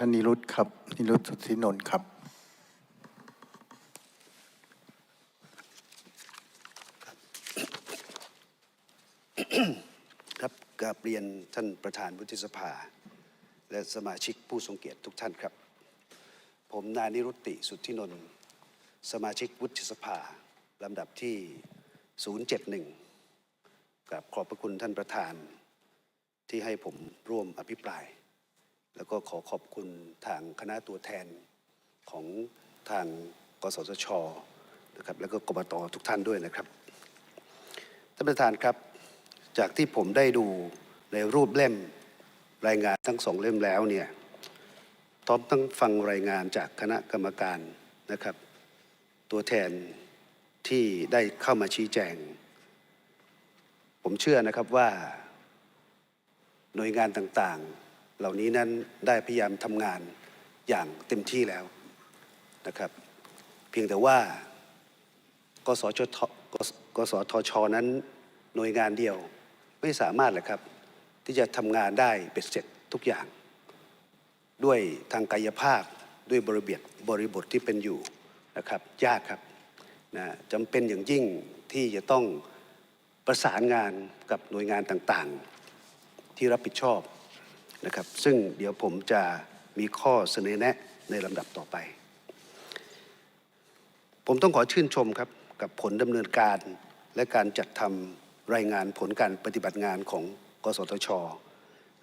ท่านนิรุตครับ นิรุตสุทธินนท์ครับ ครับกราบเรียนท่านประธานวุฒิสภา และสมาชิกผู้ทรงเกียรติทุกท่านครับ ผมนายนิรุตติสุทธินนท์สมาชิกวุฒิสภา ลำดับที่ 071กับขอบพระคุณท่านประธานที่ให้ผมร่วมอภิปราย แล้วก็ขอขอบคุณทางคณะตัวแทนของทางกสทชนะครับแล้วก็กบตทุกท่านด้วยนะครับท่านประธานครับ จากที่ผมได้ดูในรูปเล่มรายงานทั้งสองเล่มแล้วเนี่ยพร้อมทั้งฟังรายงานจากคณะกรรมการนะครับ ตัวแทนที่ได้เข้ามาชี้แจง ผมเชื่อนะครับว่าหน่วยงานต่างๆ เหล่านี้นั้นได้พยายามทำงานอย่างเต็มที่แล้วนะครับ เพียงแต่ว่ากสชกสทชนั้นหน่วยงานเดียวไม่สามารถเลยครับ ที่จะทำงานได้เบ็ดเสร็จทุกอย่าง ด้วยทางกายภาพด้วยบริบทบริบทที่เป็นอยู่นะครับยากครับนะจำเป็นอย่างยิ่งที่จะต้องประสานงานกับหน่วยงานต่างๆ ที่รับผิดชอบ นะครับ ซึ่งเดี๋ยวผมจะมีข้อเสนอแนะในลำดับต่อไป ผมต้องขอชื่นชมครับกับผลดำเนินการและการจัดทำรายงานผลการปฏิบัติงานของกสทช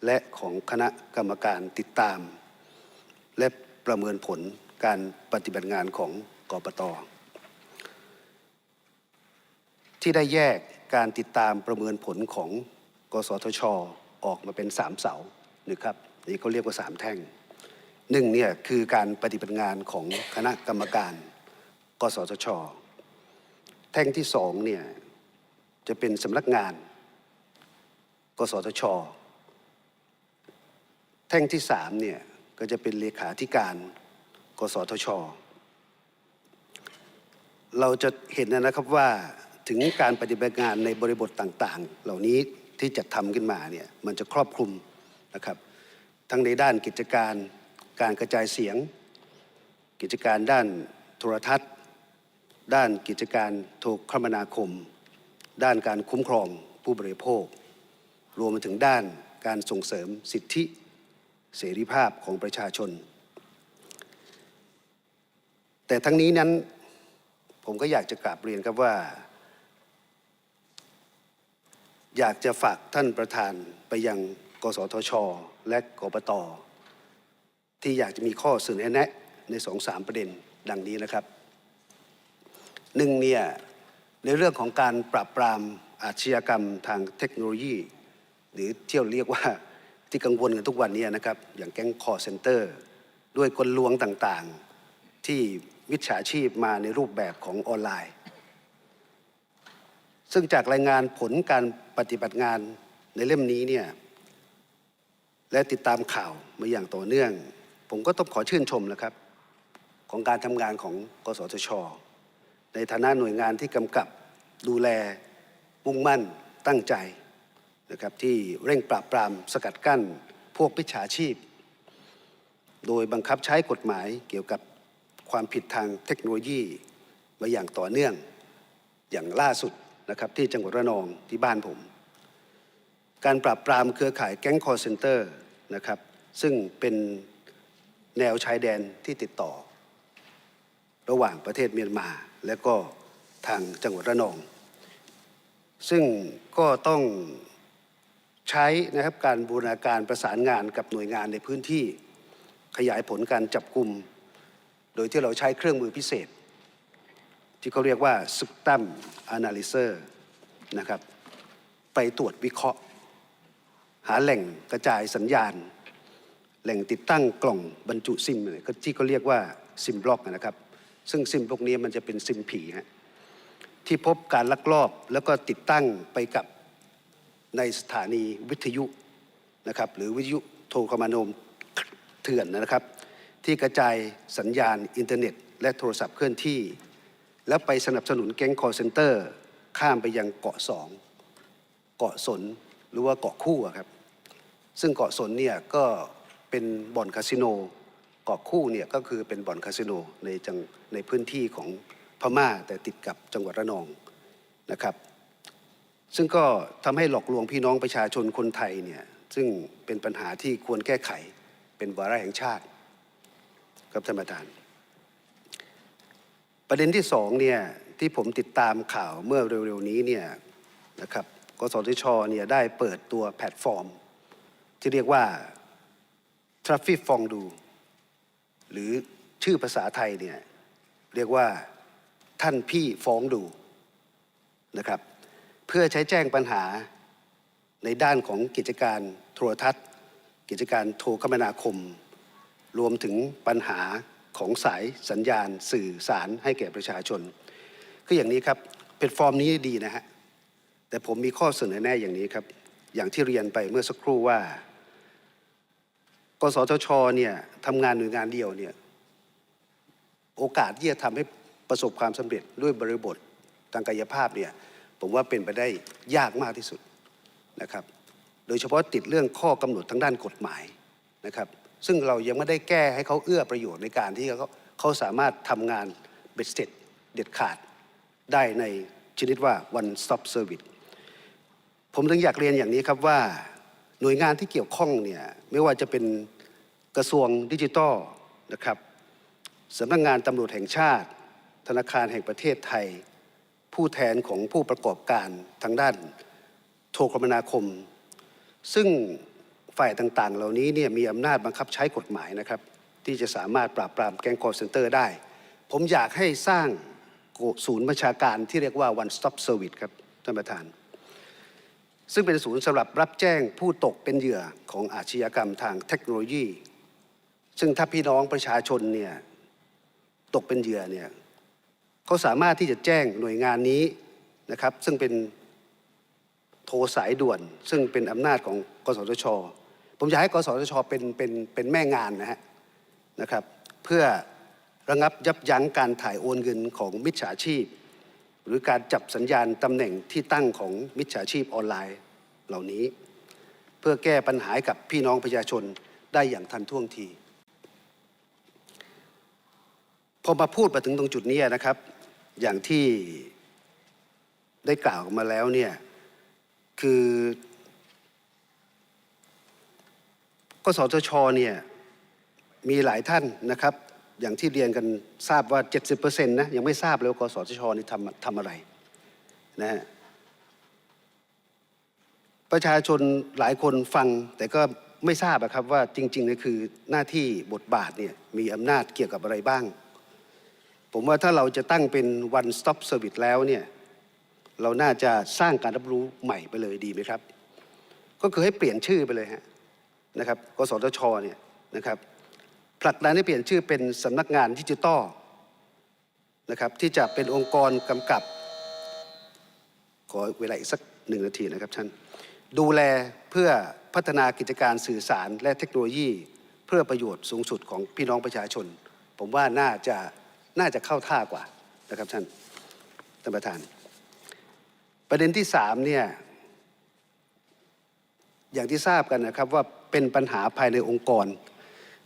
และของคณะกรรมการติดตาม และประเมินผลการปฏิบัติงานของกปตที่ได้แยกการติดตามประเมินผลของกสทช ออกมาเป็นสามเสา นะครับนี่เขาเรียกว่าสามแท่งหนึ่งเนี่ยคือการปฏิบัติงานของคณะกรรมการ กสทช แท่งที่สองเนี่ยจะเป็นสำนักงาน กสทช แท่งที่สามเนี่ยก็จะเป็นเลขาธิการ กสทช เราจะเห็นนะครับว่าถึงการปฏิบัติงานในบริบทต่างๆ เหล่านี้ที่จัดทำขึ้นมาเนี่ยมันจะครอบคลุม นะครับทั้งในด้านกิจการการกระจายเสียง กิจการด้านโทรทัศน์ ด้านกิจการโทรคมนาคม ด้านการคุ้มครองผู้บริโภค รวมไปถึงด้านการส่งเสริมสิทธิเสรีภาพของประชาชน แต่ทั้งนี้นั้นผมก็อยากจะกราบเรียนครับว่า อยากจะฝากท่านประธานไปยัง กสทช และกปตที่อยากจะมีข้อเสนอแนะในสองสามประเด็นดังนี้นะครับหนึ่งเนี่ยในเรื่องของการปราบปรามอาชญากรรมทางเทคโนโลยี หรือเที่เราเรียกว่าที่กังวลกันทุกวันนี้นะครับ อย่างแก๊งคอร์เซนเตอร์ ด้วยกลลวงต่างๆ ที่มิจฉาชีพมาในรูปแบบของออนไลน์ ซึ่งจากรายงานผลการปฏิบัติงานในเล่มนี้เนี่ย และติดตามข่าวมาอย่างต่อเนื่อง ผมก็ต้องขอชื่นชมนะครับ ของการทำงานของกสทช ในฐานะหน่วยงานที่กำกับดูแลมุ่งมั่นตั้งใจนะครับที่เร่งปราบปรามสกัดกั้นพวกพิชาชีพ โดยบังคับใช้กฎหมายเกี่ยวกับความผิดทางเทคโนโลยีมาอย่างต่อเนื่องอย่างล่าสุดนะครับที่จังหวัดระนองที่บ้านผม การปราบปรามเครือข่ายแก๊งคอร์เซนเตอร์ นะครับ ซึ่งเป็นแนวชายแดนที่ติดต่อ ระหว่างประเทศเมียนมา และก็ทางจังหวัดระนอง ซึ่งก็ต้องใช้นะครับการบูรณาการประสานงานกับหน่วยงานในพื้นที่ขยายผลการจับกลุ่ม โดยที่เราใช้เครื่องมือพิเศษ ที่เขาเรียกว่า Spectrum Analyzer นะครับไปตรวจวิเคราะห์ หาแหล่งกระจายสัญญาณ แหล่งติดตั้งกล่องบรรจุซิมเนี่ยก็ที่เขาเรียกว่าซิมบล็อกนะครับ ซึ่งซิมพวกนี้มันจะเป็นซิมผีฮะที่พบการลักลอบแล้วก็ติดตั้งไปกับในสถานีวิทยุนะครับหรือวิทยุโทรคมนาคมเถื่อนนะครับ ที่กระจายสัญญาณอินเทอร์เน็ต และโทรศัพท์เคลื่อนที่ แล้วไปสนับสนุนแก๊งคอร์เซนเตอร์ ข้ามไปยังเกาะสองเกาะสนหรือว่าเกาะคู่ครับ ซึ่งเกาะสนเนี่ยก็เป็นบ่อนคาสิโนเกาะคู่เนี่ยก็คือเป็นบ่อนคาสิโนในจังในพื้นที่ของพม่าแต่ติดกับจังหวัดระนองนะครับ ซึ่งก็ทำให้หลอกลวงพี่น้องประชาชนคนไทยเนี่ยซึ่งเป็นปัญหาที่ควรแก้ไขเป็นวาระแห่งชาติครับท่านประธาน ประเด็นที่สองเนี่ยที่ผมติดตามข่าวเมื่อเร็วๆนี้เนี่ยนะครับกสทชเนี่ยได้เปิดตัวแพลตฟอร์ม ที่เรียกว่า Traffic ฟองดู หรือชื่อภาษาไทยเนี่ยเรียกว่าท่านพี่ฟ้องดูนะครับ เพื่อใช้แจ้งปัญหาในด้านของกิจการโทรทัศน์ กิจการโทรคมนาคม รวมถึงปัญหาของสายสัญญาณสื่อสารให้แก่ประชาชน คืออย่างนี้ครับแพลตฟอร์มนี้ดีนะฮะแต่ผมมีข้อเสนอแน่อย่างนี้ครับ อย่างที่เรียนไปเมื่อสักครู่ว่า กสทชเนี่ยทำงานหน่วยงานเดียวเนี่ยโอกาสที่จะทำให้ประสบความสำเร็จด้วยบริบททางกายภาพเนี่ยผมว่าเป็นไปได้ยากมากที่สุดนะครับ โดยเฉพาะติดเรื่องข้อกำหนดทางด้านกฎหมายนะครับ ซึ่งเรายังไม่ได้แก้ให้เขาเอื้อประโยชน์ในการที่เขาเขาสามารถทำงานเบ็ดเสร็จเด็ดขาดได้ในชนิดว่า one stop service ผมถึงอยากเรียนอย่างนี้ครับว่า หน่วยงานที่เกี่ยวข้องเนี่ยไม่ว่าจะเป็นกระทรวงดิจิทัลนะครับสำนักงงานตำรวจแห่งชาติ ธนาคารแห่งประเทศไทย ผู้แทนของผู้ประกอบการทางด้านโทรคมนาคม ซึ่งฝ่ายต่างๆ เหล่านี้เนี่ยมีอำนาจบังคับใช้กฎหมายนะครับ ที่จะสามารถปราบปรามแก๊งคอร์เซนเตอร์ได้ ผมอยากให้สร้างศูนย์บัญชาการที่เรียกว่า one stop service ครับท่านประธาน ซึ่งเป็นศูนย์สำหรับรับแจ้งผู้ตกเป็นเหยื่อของอาชญากรรมทางเทคโนโลยี ซึ่งถ้าพี่น้องประชาชนเนี่ยตกเป็นเหยื่อเนี่ยเขาสามารถที่จะแจ้งหน่วยงานนี้นะครับ ซึ่งเป็นโทรสายด่วน ซึ่งเป็นอำนาจของกสทช ผมอยากให้กสทชเป็นเป็นเป็นแม่งานนะฮะนะครับ เพื่อระงับยับยั้งการถ่ายโอนเงินของมิจฉาชีพ หรือการจับสัญญาณตำแหน่งที่ตั้งของมิจฉาชีพออนไลน์เหล่านี้ เพื่อแก้ปัญหาให้กับพี่น้องประชาชนได้อย่างทันท่วงทีพอมาพูดมาถึงตรงจุดนี้นะครับ อย่างที่ได้กล่าวมาแล้วเนี่ยคือกสทชเนี่ยมีหลายท่านนะครับ อย่างที่เรียนกันทราบว่า 70%นะยังไม่ทราบเลยว่ากสทชนี่ทำทำอะไรนะฮะประชาชนหลายคนฟังแต่ก็ไม่ทราบอะครับว่าจริงๆนี่คือหน้าที่บทบาทเนี่ยมีอำนาจเกี่ยวกับอะไรบ้าง ผมว่าถ้าเราจะตั้งเป็น one stop service แล้วเนี่ยเราน่าจะสร้างการรับรู้ใหม่ไปเลยดีไหมครับ ก็คือให้เปลี่ยนชื่อไปเลยฮะนะครับ กสทชเนี่ยนะครับ ผลักดันให้เปลี่ยนชื่อเป็นสำนักงานดิจิตอลนะครับที่จะเป็นองค์กรกำกับ ขอเวลาอีกสักหนึ่งนาทีนะครับท่านดูแลเพื่อพัฒนากิจการสื่อสารและเทคโนโลยี เพื่อประโยชน์สูงสุดของพี่น้องประชาชน ผมว่าน่าจะน่าจะเข้าท่ากว่านะครับท่านท่านประธาน ประเด็นที่สามเนี่ยอย่างที่ทราบกันนะครับว่าเป็นปัญหาภายในองค์กร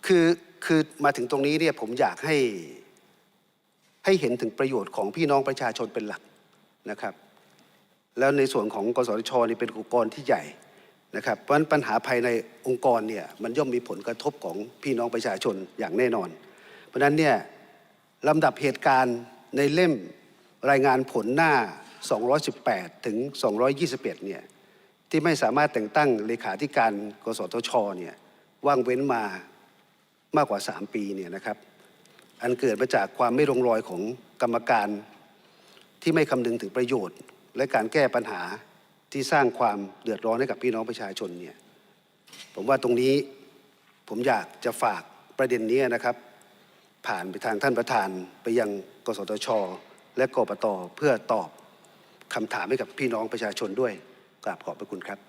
คือ คือมาถึงตรงนี้เนี่ยผมอยากให้ให้เห็นถึงประโยชน์ของพี่น้องประชาชนเป็นหลักนะครับ แล้วในส่วนของกสทชนี่เป็นองค์กรที่ใหญ่นะครับ เพราะฉะนั้นปัญหาภายในองค์กรเนี่ยมันย่อมมีผลกระทบของพี่น้องประชาชนอย่างแน่นอน เพราะฉะนั้นเนี่ยลำดับเหตุการณ์ในเล่มรายงานผลหน้า 218 ถึง 221 เนี่ยที่ไม่สามารถแต่งตั้งเลขาธิการ กสทช เนี่ยว่างเว้นมา มากกว่า 3 ปีเนี่ยนะครับ อันเกิดมาจากความไม่ลงรอยของกรรมการที่ไม่คำนึงถึงประโยชน์ และการแก้ปัญหาที่สร้างความเดือดร้อนให้กับพี่น้องประชาชนเนี่ยผมว่าตรงนี้ผมอยากจะฝากประเด็นนี้นะครับ ผ่านไปทางท่านประธานไปยังกสทช และกปตเพื่อตอบคำถามให้กับพี่น้องประชาชนด้วยกราบขอบพระคุณครับ